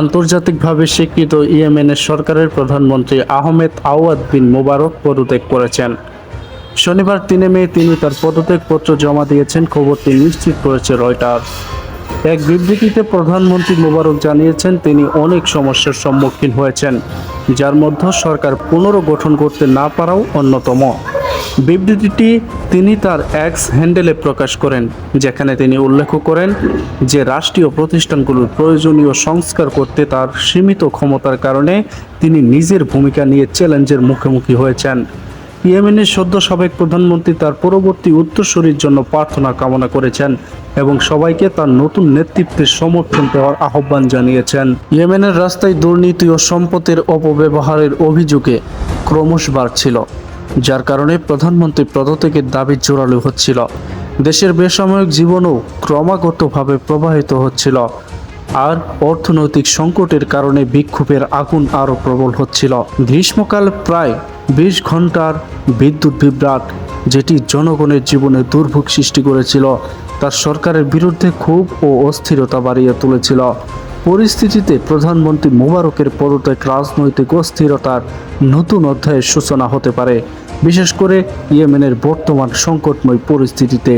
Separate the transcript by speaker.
Speaker 1: আন্তর্জাতিকভাবে স্বীকৃত ইয়েমেনের সরকারের প্রধানমন্ত্রী আহমেদ আওয়াদ বিন মোবারক পদত্যাগ করেছেন। শনিবার তিনে মে তিনি তার পদত্যাগপত্র জমা দিয়েছেন, খবরটি নিশ্চিত করেছে রয়টার এক বিবৃতিতে প্রধানমন্ত্রী মোবারক জানিয়েছেন, তিনি অনেক সমস্যার সম্মুখীন হয়েছেন, যার মধ্যে সরকার পুনর্গঠন করতে না পারাও অন্যতম। বিবৃতিটি তিনি তার এক্স হ্যান্ডেলে প্রকাশ করেন, যেখানে তিনি উল্লেখ করেন যে রাষ্ট্রীয় প্রতিষ্ঠানগুলোর প্রয়োজনীয় সংস্কার করতে তার সীমিত ক্ষমতার কারণে তিনি নিজের ভূমিকা নিয়ে চ্যালেঞ্জের মুখোমুখি হয়েছেন। ইয়েমেনের সদ্য সাবেক প্রধানমন্ত্রী তার পরবর্তী উত্তরসূরির জন্য প্রার্থনা কামনা করেছেন এবং সবাইকে তার নতুন নেতৃত্বের সমর্থন দেওয়ার আহ্বান জানিয়েছেন। ইয়েমেনের রাস্তায় দুর্নীতি ও সম্পদের অপব্যবহারের অভিযোগে ক্রমশ বাড়ছিল। যার কারণে প্রধানমন্ত্রী পদত্যাগের দাবি জোরালো হচ্ছিল। দেশের বেসামরিক জীবনও ক্রমাগতভাবে প্রবাহিত হচ্ছিল আর অর্থনৈতিক সংকটের কারণে বিক্ষোভের আগুন আরও প্রবল হচ্ছিল। গ্রীষ্মকাল প্রায় বিশ ঘণ্টার বিদ্যুৎ বিভ্রাট, যেটি জনগণের জীবনে দুর্ভোগ সৃষ্টি করেছিল, তার সরকারের বিরুদ্ধে ক্ষোভ ও অস্থিরতা বাড়িয়ে তুলেছিল। পরিস্থিতিতে প্রধানমন্ত্রী মোবারকের পদত্যাগ, রাজনৈতিক অস্থিরতার নতুন অধ্যায়ের সূচনা হতে পারে। বিশেষ করে ইয়েমেনের বর্তমান সংকটময় পরিস্থিতিতে।